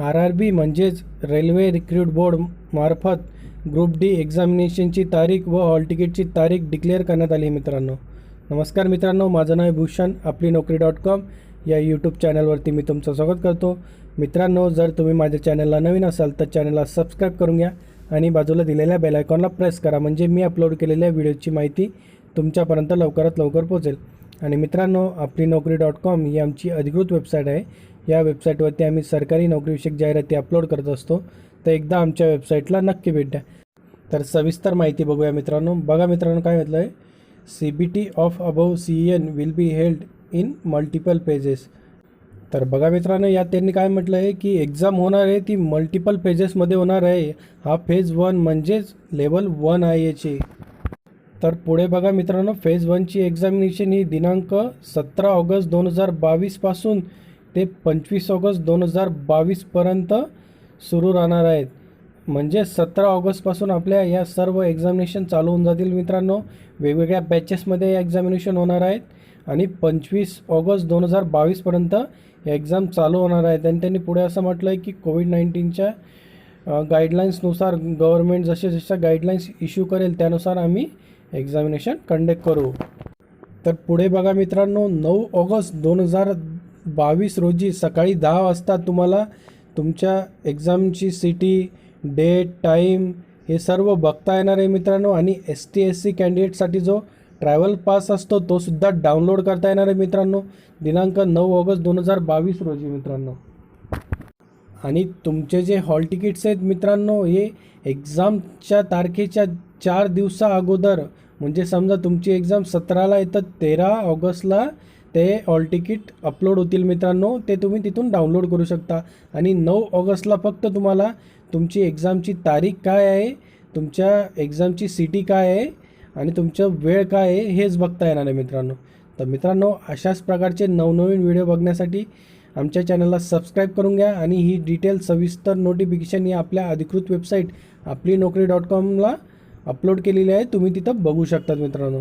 R R B म्हणजेच railway recruit board मार्फत group D एक्झामिनेशनची तारीख व हॉल तिकीटची तारीख डिक्लेअर करण्यात आली आहे मित्रांनो. नमस्कार मित्रांनो माझं नाव आहे भूषण आपली नोकरी डॉट कॉम या यूट्यूब चॅनलवरती मी तुमचं स्वागत करतो. मित्रांनो जर तुम्ही माझ्या चॅनलला नवीन असाल तर चॅनलला सबस्क्राईब करून घ्या आणि बाजूला दिलेल्या बेल आयकॉनला प्रेस करा म्हणजे मी अपलोड केलेल्या व्हिडिओची माहिती तुमच्यापर्यंत लवकरात लवकर पोहोचेल. आणि मित्रांनो आपली नोकरी डॉट कॉम ही आमची अधिकृत वेबसाईट आहे. या वेबसाईटवरती आम्ही सरकारी नोकरीविषयक जाहिराती अपलोड करत असतो. तर एकदा आमच्या वेबसाईटला नक्की भेट द्या. तर सविस्तर माहिती बघूया मित्रांनो. बघा मित्रांनो काय म्हटलं आहे C B T of above C N will be held in multiple phases तर बघा मित्रांनो यात त्यांनी काय म्हटलं आहे की एक्झाम होणार आहे ती मल्टिपल पेजेसमध्ये होणार आहे. हा फेज वन म्हणजेच लेवल वन आहे याची. तर पुढे बघा मित्रांनो फेज वनची एक्झामिनेशन ही दिनांक सतरा ऑगस्ट दोन हजार बावीसपासून ते पंचवीस ऑगस्ट दोन हजार बावीसपर्यंत सुरू राहणार आहेत. म्हणजे सतरा ऑगस्टपासून आपल्या या सर्व एक्झामिनेशन चालू होऊन जातील मित्रांनो. वेगवेगळ्या बॅचेसमध्ये या एक्झामिनेशन होणार आहेत. आणि पंचवीस ऑगस्ट दोन हजार बावीसपर्यंत या एक्झाम चालू होणार आहेत. आणि त्यांनी पुढे असं म्हटलं आहे की कोविड नाईन्टीनच्या गाईडलाईन्सनुसार गव्हर्मेंट जसे जशा गाईडलाईन्स इश्यू करेल त्यानुसार आम्ही एक्झामिनेशन कंडक्ट करू. तर पुढे बघा मित्रांनो नऊ ऑगस्ट दोन हजार बावीस रोजी सकाळी दहा वाजता तुम्हाला तुमच्या एक्झामची सिटी डेट टाईम हे सर्व बघता येणार आहे मित्रांनो. आणि एस टी एस सी कॅन्डिडेटसाठी जो ट्रॅव्हल पास असतो तो सुद्धा डाउनलोड करता येणार आहे मित्रांनो. दिनांक नऊ ऑगस्ट दोन हजार बावीस रोजी मित्रांनो. आणि तुमचे जे हॉल तिकीट्स आहेत मित्रांनो हे एक्झामच्या तारखेच्या चार दिवसा अगोदर म्हणजे समजा तुमची एक्झाम सतराला येतं तेरा ऑगस्टला ते ऑल तिकीट अपलोड होतील मित्रांनो. ते तुम्ही तिथून डाउनलोड करू शकता. आणि नऊ ऑगस्टला फक्त तुम्हाला तुमची एक्झामची तारीख काय आहे तुमच्या एक्झामची सिटी काय आहे आणि तुमचं वेळ काय आहे हेच बघता येणार आहे मित्रांनो. तर मित्रांनो अशाच प्रकारचे नवनवीन व्हिडिओ बघण्यासाठी आमच्या चॅनलला सबस्क्राईब करून घ्या आणि ही डिटेल सविस्तर नोटिफिकेशन ही आपल्या अधिकृत वेबसाईट आपली नोकरी डॉट कॉमला अपलोड केलेली आहे. तुम्ही तिथं बघू शकतात मित्रांनो.